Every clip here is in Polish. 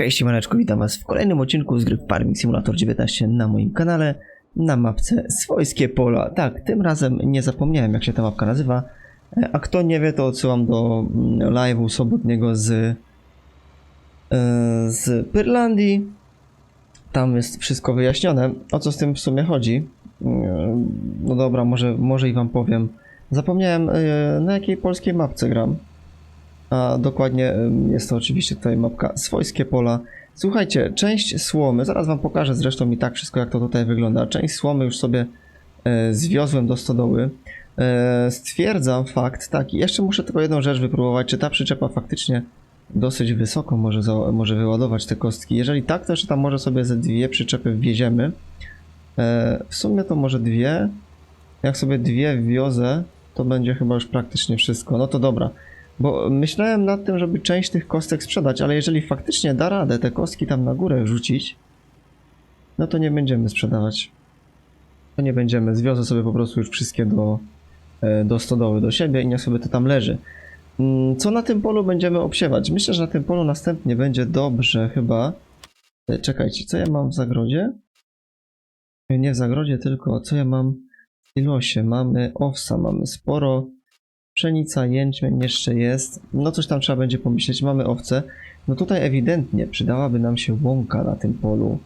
Cześć, siemaneczko, witam was w kolejnym odcinku z gry Farming Simulator 19 na moim kanale na mapce Swojskie Pola. Tak, tym razem nie zapomniałem jak się ta mapka nazywa, E, a kto nie wie to odsyłam do mm, live'u sobotniego z, e, z Pyrlandii. Tam jest wszystko wyjaśnione, o co z tym w sumie chodzi. Mm, No dobra, może, może i wam powiem. Zapomniałem e, na jakiej polskiej mapce gram. A dokładnie jest to oczywiście tutaj mapka Swojskie Pola. Słuchajcie, część słomy, zaraz wam pokażę zresztą i tak wszystko jak to tutaj wygląda. Część słomy już sobie e, zwiozłem do stodoły. E, stwierdzam fakt, tak, i jeszcze muszę tylko jedną rzecz wypróbować, czy ta przyczepa faktycznie dosyć wysoko może, za, może wyładować te kostki. Jeżeli tak, to jeszcze tam może sobie ze dwie przyczepy wwieziemy. E, w sumie to może dwie. Jak sobie dwie wwiozę, to będzie chyba już praktycznie wszystko. No to dobra. Bo myślałem nad tym, żeby część tych kostek sprzedać, ale jeżeli faktycznie da radę te kostki tam na górę rzucić, no to nie będziemy sprzedawać. To nie będziemy. Zwiozę sobie po prostu już wszystkie do, e, do stodoły, do siebie i niech sobie to tam leży. Mm, Co na tym polu będziemy obsiewać? Myślę, że na tym polu następnie będzie dobrze chyba. E, Czekajcie, co ja mam w zagrodzie? E, Nie w zagrodzie, tylko co ja mam w silosie? Mamy owsa, mamy sporo. Pszenica, jęczmień jeszcze jest. No coś tam trzeba będzie pomyśleć. Mamy owce. No tutaj ewidentnie przydałaby nam się łąka na tym polu.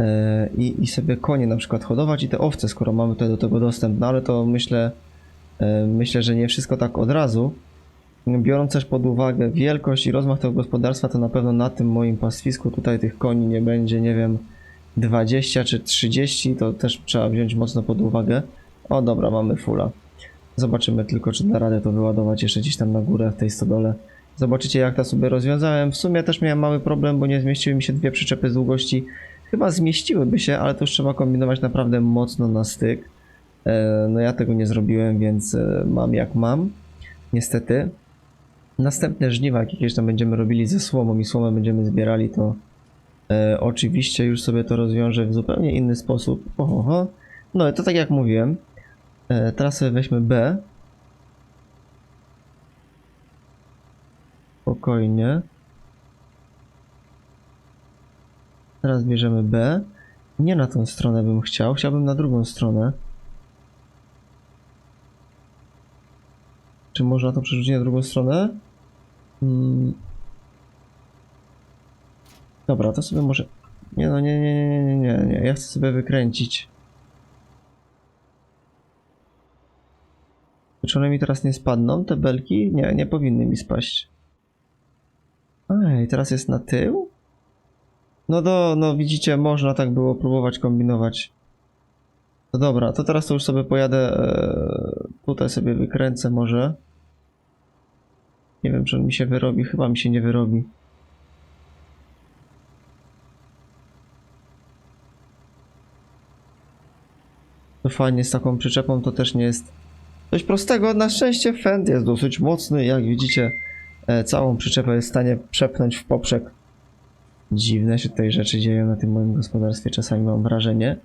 E, i, sobie konie na przykład hodować i te owce, skoro mamy tutaj do tego dostęp. No ale to myślę, e, myślę, że nie wszystko tak od razu. Biorąc też pod uwagę wielkość i rozmach tego gospodarstwa, to na pewno na tym moim pastwisku tutaj tych koni nie będzie, nie wiem, 20 czy 30, to też trzeba wziąć mocno pod uwagę. O dobra, mamy fula. Zobaczymy tylko, czy da radę to wyładować jeszcze gdzieś tam na górę w tej stodole. Zobaczycie, jak to sobie rozwiązałem. W sumie też miałem mały problem, bo nie zmieściły mi się dwie przyczepy z długości. Chyba zmieściłyby się, ale to już trzeba kombinować naprawdę mocno na styk. E, No ja tego nie zrobiłem, więc e, mam jak mam. Niestety. Następne żniwa, jak jakieś tam będziemy robili ze słomą i słomę będziemy zbierali, to e, oczywiście już sobie to rozwiążę w zupełnie inny sposób. Oho, No i to tak jak mówiłem. E, teraz sobie weźmy B. Spokojnie. Teraz bierzemy B. Nie na tą stronę bym chciał, chciałbym na drugą stronę. Czy można to przerzucić na drugą stronę? Hmm. Dobra, to sobie może... Nie no, nie, nie, nie, nie, nie, nie, ja chcę sobie wykręcić. Czy one mi teraz nie spadną, te belki? Nie, nie powinny mi spaść. Ej, teraz jest na tył? No do, no widzicie, można tak było próbować kombinować. No dobra, to teraz to już sobie pojadę, e, tutaj sobie wykręcę może. Nie wiem, czy on mi się wyrobi, chyba mi się nie wyrobi. To fajnie z taką przyczepą to też nie jest coś prostego. Na szczęście fend jest dosyć mocny, jak widzicie e, całą przyczepę jest w stanie przepchnąć w poprzek. Dziwne się tutaj rzeczy dzieją na tym moim gospodarstwie, czasami mam wrażenie.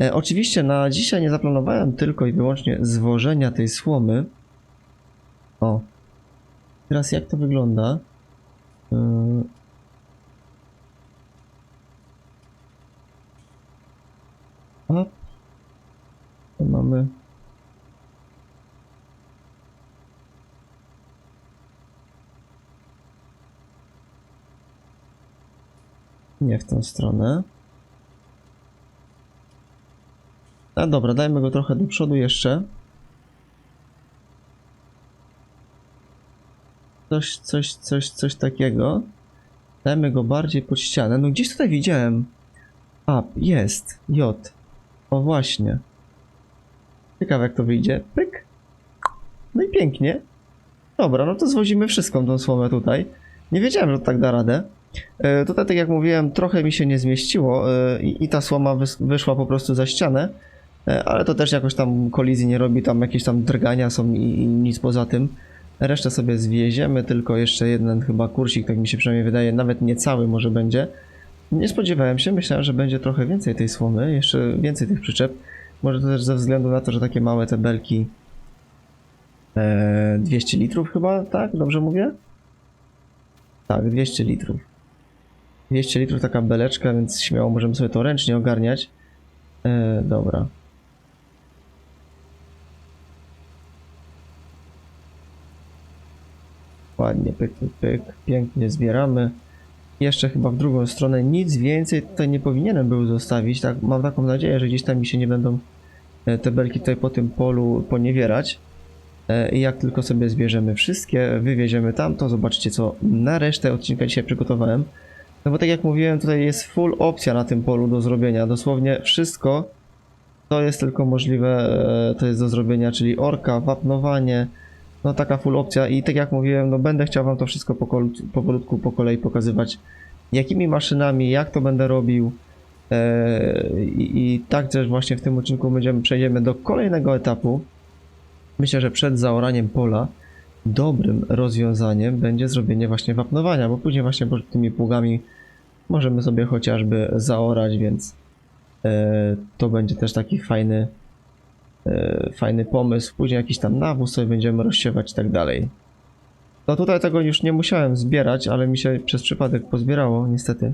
E, oczywiście na dzisiaj nie zaplanowałem tylko i wyłącznie zwożenia tej słomy. O. Teraz jak to wygląda? Yy... A. To mamy. Nie w tą stronę. A dobra, dajmy go trochę do przodu jeszcze. Coś, coś, coś, coś takiego. Dajmy go bardziej pod ścianę. No gdzieś tutaj widziałem. A, jest. J. O właśnie. Ciekawe jak to wyjdzie. Pyk. No i pięknie. Dobra, no to zwozimy wszystką tą słomę tutaj. Nie wiedziałem, że tak da radę. E, Tutaj, tak jak mówiłem, trochę mi się nie zmieściło e, i, i ta słoma wys- wyszła po prostu za ścianę, e, ale to też jakoś tam kolizji nie robi, tam jakieś tam drgania są i, i nic poza tym. Resztę sobie zwieziemy, tylko jeszcze jeden chyba kursik, tak mi się przynajmniej wydaje, nawet nie cały może będzie. Nie spodziewałem się, myślałem, że będzie trochę więcej tej słomy, jeszcze więcej tych przyczep. Może to też ze względu na to, że takie małe te belki e, 200 litrów chyba, tak? Dobrze mówię? Tak, 200 litrów. 200 litrów taka beleczka, więc śmiało możemy sobie to ręcznie ogarniać. E, dobra. Ładnie, pyk, pyk. Pięknie zbieramy. Jeszcze chyba w drugą stronę nic więcej tutaj nie powinienem był zostawić. Tak, mam taką nadzieję, że gdzieś tam mi się nie będą e, te belki tutaj po tym polu poniewierać. E, I jak tylko sobie zbierzemy wszystkie, wywieziemy tam, to zobaczycie co na resztę odcinka dzisiaj przygotowałem. No bo tak jak mówiłem, tutaj jest full opcja na tym polu do zrobienia. Dosłownie wszystko, co jest tylko możliwe, e, to jest do zrobienia, czyli orka, wapnowanie, no taka full opcja i tak jak mówiłem, no będę chciał wam to wszystko pokolut- powolutku, po kolei pokazywać, jakimi maszynami, jak to będę robił. E, I, I tak też właśnie w tym odcinku będziemy, przejdziemy do kolejnego etapu. Myślę, że przed zaoraniem pola dobrym rozwiązaniem będzie zrobienie właśnie wapnowania, bo później właśnie tymi pługami możemy sobie chociażby zaorać, więc e, to będzie też taki fajny, e, fajny pomysł. Później jakiś tam nawóz sobie będziemy rozsiewać i tak dalej. No tutaj tego już nie musiałem zbierać, ale mi się przez przypadek pozbierało, niestety.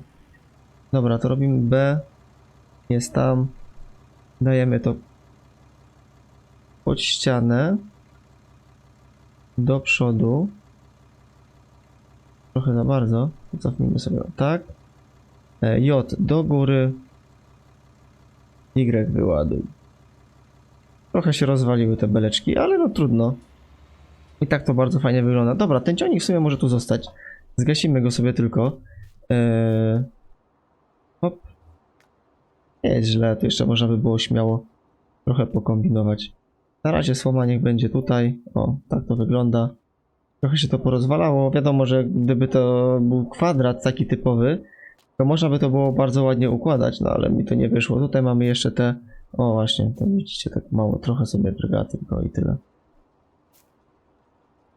Dobra, to robimy B. Jest tam. Dajemy to pod ścianę. Do przodu. Trochę za bardzo. Cofnijmy sobie tak. E, J do góry. Y wyładuj. Trochę się rozwaliły te beleczki, ale no trudno. I tak to bardzo fajnie wygląda. Dobra, ten ciągnik w sumie może tu zostać. Zgasimy go sobie tylko. Eee... Hop. Nie jest źle, to jeszcze można by było śmiało trochę pokombinować. Na razie słoma niech będzie tutaj. O, tak to wygląda. Trochę się to porozwalało. Wiadomo, że gdyby to był kwadrat taki typowy, to można by to było bardzo ładnie układać, no ale mi to nie wyszło. Tutaj mamy jeszcze te. O, właśnie, to widzicie, tak mało, trochę sobie drga tylko i tyle.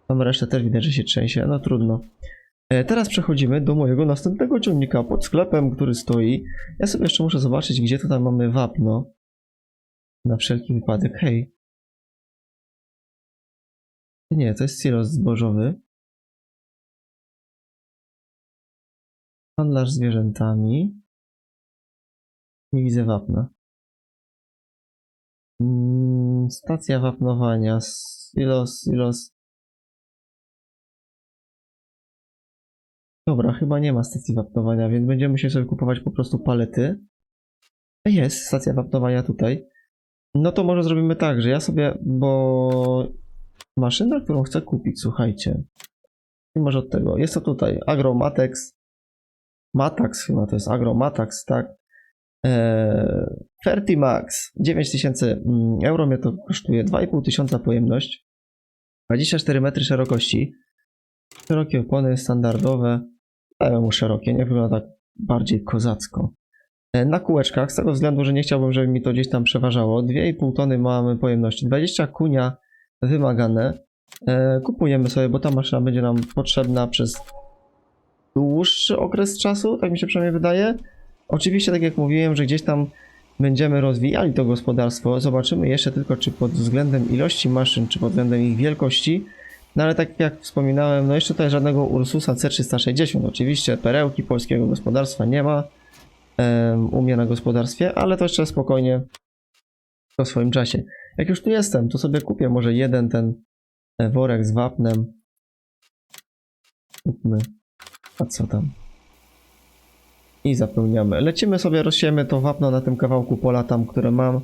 Tam resztę też widać, że się trzęsie, no trudno. E, Teraz przechodzimy do mojego następnego ciągnika pod sklepem, który stoi. Ja sobie jeszcze muszę zobaczyć, gdzie tutaj mamy wapno. Na wszelki wypadek. Hej. Nie, to jest silos zbożowy. Handlarz zwierzętami. Nie widzę wapna. Mm, stacja wapnowania. Silos, silos. Dobra, chyba nie ma stacji wapnowania, więc będziemy musieli sobie kupować po prostu palety. Jest stacja wapnowania tutaj. No to może zrobimy tak, że ja sobie, bo maszyna, którą chcę kupić, słuchajcie. I może od tego. Jest to tutaj Agromatex. Matax chyba to jest Agromatax, tak. Eee, Fertimax 9000 mm, euro mnie to kosztuje 2,5 tysiąca pojemność 24 metry szerokości szerokie opony standardowe dają mu szerokie, nie wygląda tak bardziej kozacko E, na kółeczkach, z tego względu, że nie chciałbym, żeby mi to gdzieś tam przeważało 2,5 tony mamy pojemności 20 kunia wymagane E, kupujemy sobie, bo ta maszyna będzie nam potrzebna przez dłuższy okres czasu, tak mi się przynajmniej wydaje. Oczywiście, tak jak mówiłem, że gdzieś tam będziemy rozwijali to gospodarstwo. Zobaczymy jeszcze tylko, czy pod względem ilości maszyn, czy pod względem ich wielkości. No ale tak jak wspominałem, no jeszcze tutaj żadnego Ursusa C360. Oczywiście perełki polskiego gospodarstwa nie ma em, u mnie na gospodarstwie, ale to jeszcze spokojnie w swoim czasie. Jak już tu jestem, to sobie kupię może jeden ten e, worek z wapnem. Kupmy. A co tam? I zapełniamy. Lecimy sobie, rozsiejemy to wapno na tym kawałku pola tam, które mam.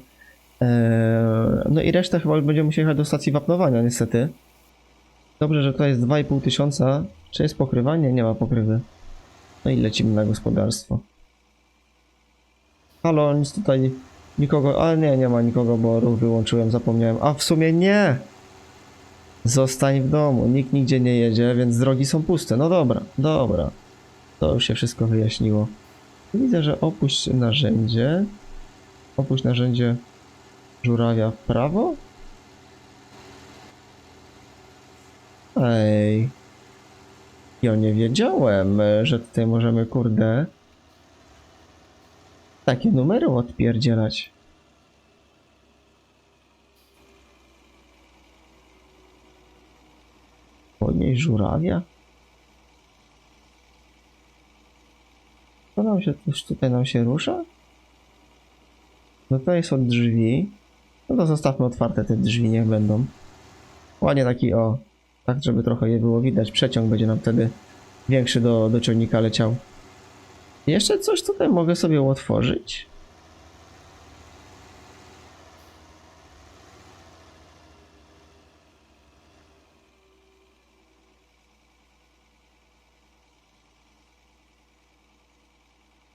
Eee, no i resztę chyba będziemy musieli jechać do stacji wapnowania, niestety. Dobrze, że tutaj jest 2,5 tysiąca. Czy jest pokrywanie? Nie ma pokrywy. No i lecimy na gospodarstwo. Halo, nic tutaj nikogo, ale nie, nie ma nikogo, bo ruch wyłączyłem, zapomniałem. A w sumie nie! Zostań w domu, nikt nigdzie nie jedzie, więc drogi są puste. No dobra, dobra. To już się wszystko wyjaśniło. Widzę, że opuść narzędzie. Opuść narzędzie żurawia w prawo. Ej. Ja nie wiedziałem, że tutaj możemy, kurde, takie numery odpierdzielać. Podnieść żurawia? To nam się, coś tutaj nam się rusza? No tutaj są drzwi. No to zostawmy otwarte te drzwi, niech będą. Ładnie taki o, tak żeby trochę je było widać. Przeciąg będzie nam wtedy większy do, do ciągnika leciał. Jeszcze coś tutaj mogę sobie otworzyć.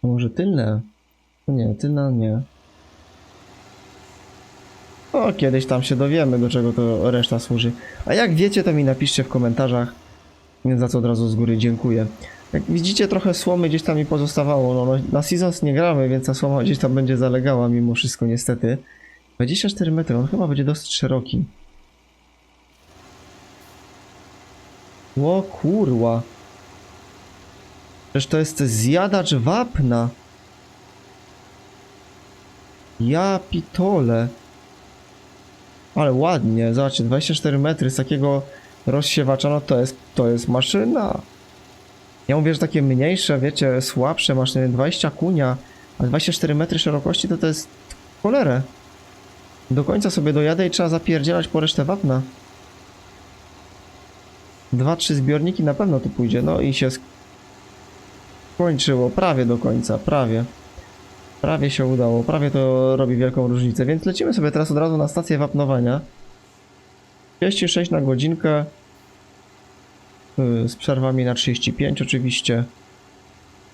Może tylne? Nie, tylna nie. O, kiedyś tam się dowiemy, do czego to reszta służy. A jak wiecie, to mi napiszcie w komentarzach, za co od razu z góry dziękuję. Jak widzicie, trochę słomy gdzieś tam mi pozostawało. No, no, na Seasons nie gramy, więc ta słoma gdzieś tam będzie zalegała mimo wszystko, niestety. 24 metry, on chyba będzie dosyć szeroki. Ło kurwa. Przecież to jest zjadacz wapna. Ja pitole. Ale ładnie, zobaczcie, 24 metry z takiego rozsiewacza, no to jest, to jest maszyna. Ja mówię, że takie mniejsze, wiecie, słabsze maszyny, 20 kunia, a 24 metry szerokości to to jest cholerę. Do końca sobie dojadę i trzeba zapierdzielać po resztę wapna. Dwa, trzy zbiorniki na pewno tu pójdzie, no i się skończyło, prawie do końca, prawie. Prawie się udało, prawie to robi wielką różnicę, więc lecimy sobie teraz od razu na stację wapnowania. 36 na godzinkę. Yy, Z przerwami na 35 oczywiście.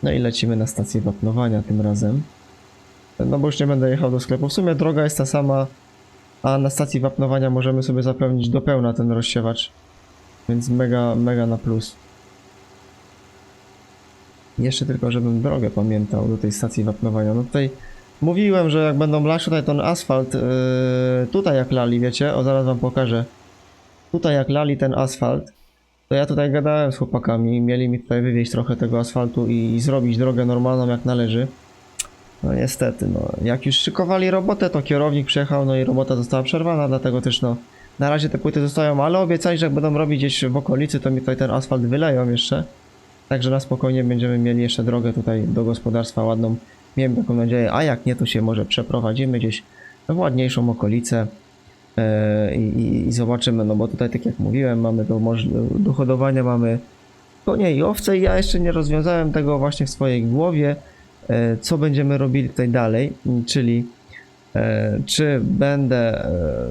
No i lecimy na stację wapnowania tym razem. No bo już nie będę jechał do sklepu. W sumie droga jest ta sama, a na stacji wapnowania możemy sobie zapełnić do pełna ten rozsiewacz. Więc mega, mega na plus. Jeszcze tylko, żebym drogę pamiętał do tej stacji wapnowania. No tutaj mówiłem, że jak będą lać tutaj ten asfalt, yy, tutaj jak lali, wiecie, o zaraz wam pokażę. Tutaj jak lali ten asfalt, to ja tutaj gadałem z chłopakami, mieli mi tutaj wywieźć trochę tego asfaltu i, zrobić drogę normalną jak należy. No niestety, no jak już szykowali robotę, to kierownik przyjechał, no i robota została przerwana, dlatego też no na razie te płyty zostają, ale obiecali, że jak będą robić gdzieś w okolicy, to mi tutaj ten asfalt wyleją jeszcze. Także na spokojnie będziemy mieli jeszcze drogę tutaj do gospodarstwa ładną. Miałem taką nadzieję, a jak nie, to się może przeprowadzimy gdzieś w ładniejszą okolicę i, i, i zobaczymy, no bo tutaj tak jak mówiłem, mamy do, do hodowania, mamy konie i owce i ja jeszcze nie rozwiązałem tego właśnie w swojej głowie, e, co będziemy robili tutaj dalej, czyli e, czy będę e,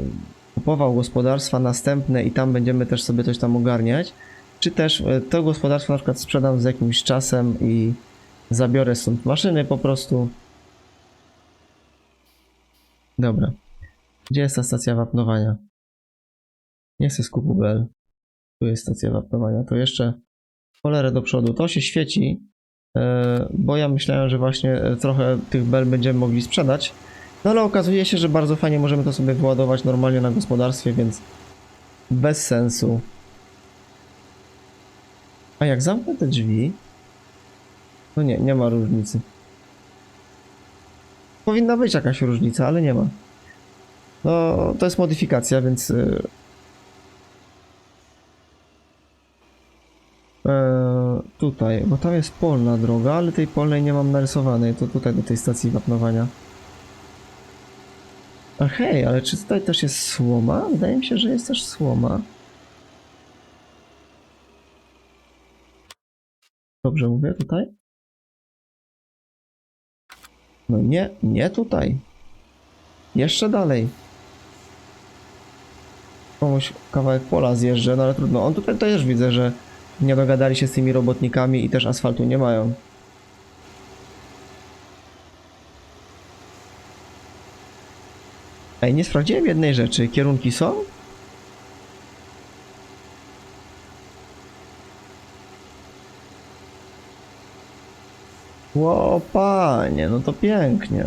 kupował gospodarstwa następne i tam będziemy też sobie coś tam ogarniać, czy też e, to gospodarstwo na przykład sprzedam z jakimś czasem i zabiorę stąd maszyny po prostu. Dobra. Gdzie jest ta stacja wapnowania? Nie chcę skupu Bell. Tu jest stacja wapnowania. To jeszcze cholerę do przodu. To się świeci, e, bo ja myślałem, że właśnie e, trochę tych Bell będziemy mogli sprzedać. No ale okazuje się, że bardzo fajnie możemy to sobie wyładować normalnie na gospodarstwie, więc bez sensu. A jak zamknę te drzwi? No nie, nie ma różnicy. Powinna być jakaś różnica, ale nie ma. No, to jest modyfikacja, więc. Eee, tutaj, bo tam jest polna droga, ale tej polnej nie mam narysowanej. To tutaj do tej stacji wapnowania. A hej, ale czy tutaj też jest słoma? Wydaje mi się, że jest też słoma. Dobrze mówię tutaj? No nie, nie tutaj. Jeszcze dalej. Komuś kawałek pola zjeżdżę, no ale trudno. On tutaj też widzę, że nie dogadali się z tymi robotnikami i też asfaltu nie mają. Ej, nie sprawdziłem jednej rzeczy. Kierunki są? Ło, panie, no to pięknie.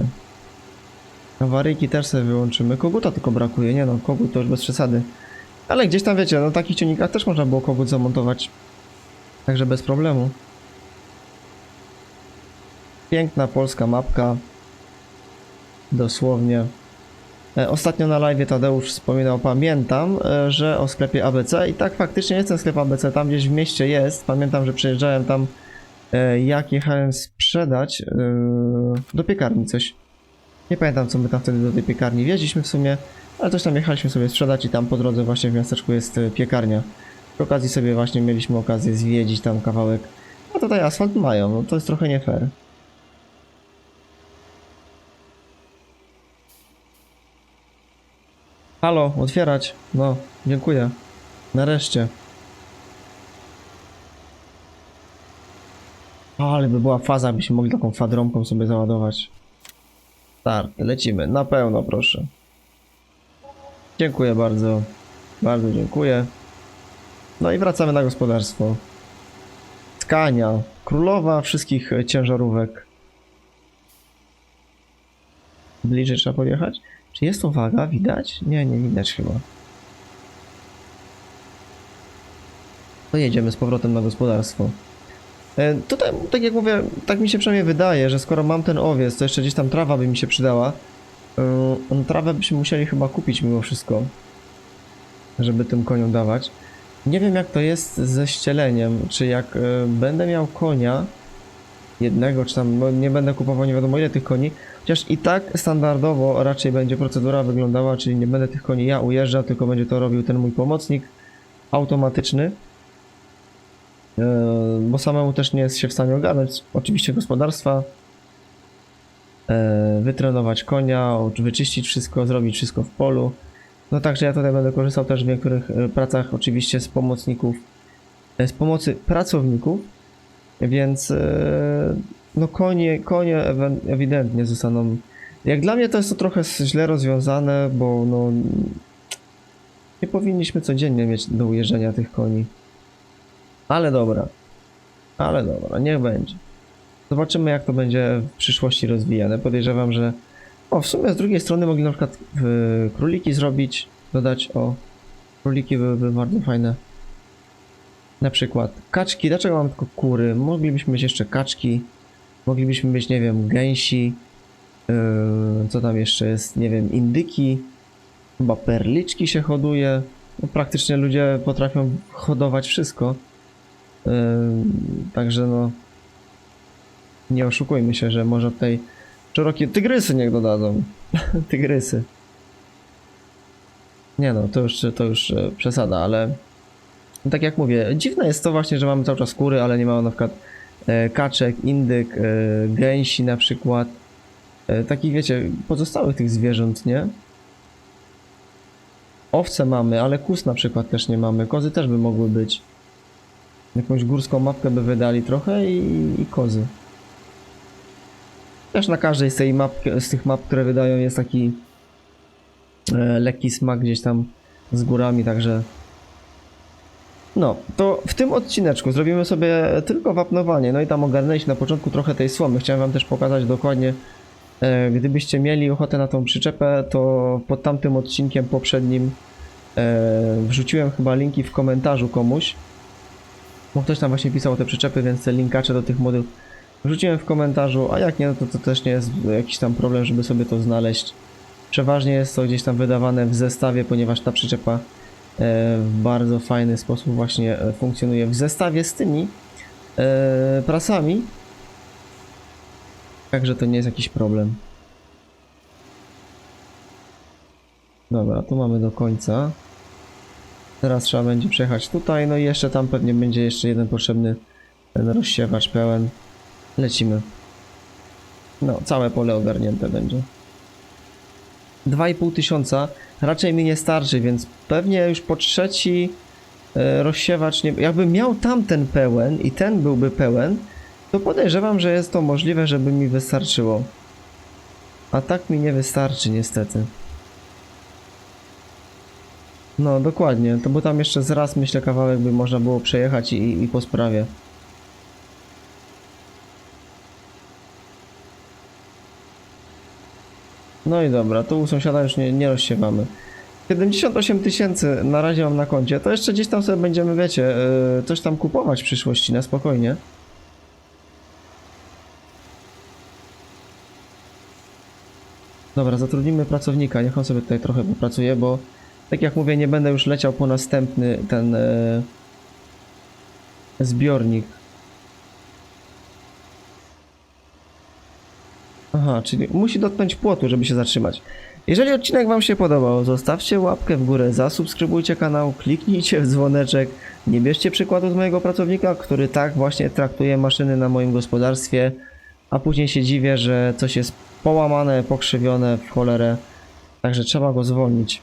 Awaryjki też sobie wyłączymy. Koguta tylko brakuje, nie no, kogut to już bez przesady. Ale gdzieś tam wiecie, na takich ciągnikach też można było kogut zamontować. Także bez problemu. Piękna polska mapka. Dosłownie. E, Ostatnio na live Tadeusz wspominał, pamiętam, e, że o sklepie ABC i tak faktycznie jest ten sklep ABC, tam gdzieś w mieście jest. Pamiętam, że przyjeżdżałem tam e, jak jechałem sprzedać do piekarni coś. Nie pamiętam, co my tam wtedy do tej piekarni wjeździliśmy w sumie, ale coś tam jechaliśmy sobie sprzedać i tam po drodze właśnie w miasteczku jest e, piekarnia. Przy okazji sobie właśnie mieliśmy okazję zwiedzić tam kawałek. A tutaj asfalt mają, no to jest trochę nie fair. Halo, otwierać. No, dziękuję. Nareszcie. Ale by była faza, byśmy mogli taką fadromką sobie załadować. Start, lecimy. Na pełno, proszę. Dziękuję bardzo. Bardzo dziękuję. No i wracamy na gospodarstwo. Skania, królowa wszystkich ciężarówek. Bliżej trzeba podjechać? Czy jest to waga? Widać? Nie, nie widać chyba. To jedziemy z powrotem na gospodarstwo. E, Tutaj, tak jak mówię, tak mi się przynajmniej wydaje, że skoro mam ten owiec, to jeszcze gdzieś tam trawa by mi się przydała. E, Trawę byśmy musieli chyba kupić mimo wszystko, żeby tym koniom dawać. Nie wiem jak to jest ze ścieleniem, czy jak e, będę miał konia, jednego, czy tam, no nie będę kupował nie wiadomo ile tych koni, chociaż i tak standardowo raczej będzie procedura wyglądała, czyli nie będę tych koni ja ujeżdżał, tylko będzie to robił ten mój pomocnik automatyczny. E, bo samemu też nie jest się w stanie ogarnąć oczywiście gospodarstwa, e, wytrenować konia, wyczyścić wszystko, zrobić wszystko w polu. No także ja tutaj będę korzystał też w niektórych e, pracach oczywiście z pomocników, z pomocy pracowników, więc no konie, konie ewidentnie zostaną, jak dla mnie to jest to trochę źle rozwiązane, bo no nie powinniśmy codziennie mieć do ujeżdżania tych koni. Ale dobra. Ale dobra, niech będzie. Zobaczymy, jak to będzie w przyszłości rozwijane. Podejrzewam, że. O, w sumie z drugiej strony mogli na przykład y, króliki zrobić, dodać. O, króliki byłyby bardzo fajne. Na przykład kaczki. Dlaczego mam tylko kury? Moglibyśmy mieć jeszcze kaczki. Moglibyśmy mieć, nie wiem, gęsi. Yy, co tam jeszcze jest? Nie wiem, indyki. Chyba perliczki się hoduje. No, praktycznie ludzie potrafią hodować wszystko. Yy, także no. Nie oszukujmy się, że może tutaj szerokie tygrysy niech dodadzą. tygrysy. Nie no, to już, to już e, przesada, ale tak jak mówię, dziwne jest to właśnie, że mamy cały czas kury, ale nie mamy na przykład e, kaczek, indyk, e, gęsi na przykład. Takich wiecie, pozostałych tych zwierząt, nie? Owce mamy, ale kus na przykład też nie mamy. Kozy też by mogły być. Jakąś górską mapkę by wydali trochę i, i kozy. Też na każdej z, tej map, z tych map, które wydają jest taki e, lekki smak gdzieś tam z górami, także no, to w tym odcineczku zrobimy sobie tylko wapnowanie, no i tam ogarnęliśmy na początku trochę tej słomy. Chciałem wam też pokazać dokładnie, e, gdybyście mieli ochotę na tą przyczepę, to pod tamtym odcinkiem poprzednim e, wrzuciłem chyba linki w komentarzu komuś. Bo ktoś tam właśnie pisał te przyczepy, więc te linkacze do tych modów wrzuciłem w komentarzu, a jak nie, no to, to też nie jest jakiś tam problem, żeby sobie to znaleźć. Przeważnie jest to gdzieś tam wydawane w zestawie, ponieważ ta przyczepa e, w bardzo fajny sposób właśnie e, funkcjonuje w zestawie z tymi e, prasami. Także to nie jest jakiś problem. Dobra, tu mamy do końca. Teraz trzeba będzie przejechać tutaj, no i jeszcze tam pewnie będzie jeszcze jeden potrzebny ten rozsiewacz pełen. Lecimy. No, całe pole ogarnięte będzie. 2,5 tysiąca raczej mi nie starczy, więc pewnie już po trzeci e, rozsiewacz nie... Jakbym miał tamten pełen i ten byłby pełen, to podejrzewam, że jest to możliwe, żeby mi wystarczyło. A tak mi nie wystarczy niestety. No, dokładnie. To bo tam jeszcze z raz myślę kawałek by można było przejechać i, i po sprawie. No i dobra, tu u sąsiada już nie, nie rozsiewamy. 78 tysięcy na razie mam na koncie. To jeszcze gdzieś tam sobie będziemy, wiecie, yy, coś tam kupować w przyszłości, na spokojnie. Dobra, zatrudnimy pracownika, niech on sobie tutaj trochę popracuje, bo tak jak mówię, nie będę już leciał po następny ten yy, zbiornik. Aha, czyli musi dotknąć płotu, żeby się zatrzymać. Jeżeli odcinek Wam się podobał, zostawcie łapkę w górę, zasubskrybujcie kanał, kliknijcie w dzwoneczek. Nie bierzcie przykładu z mojego pracownika, który tak właśnie traktuje maszyny na moim gospodarstwie, a później się dziwię, że coś jest połamane, pokrzywione w cholerę. Także trzeba go zwolnić.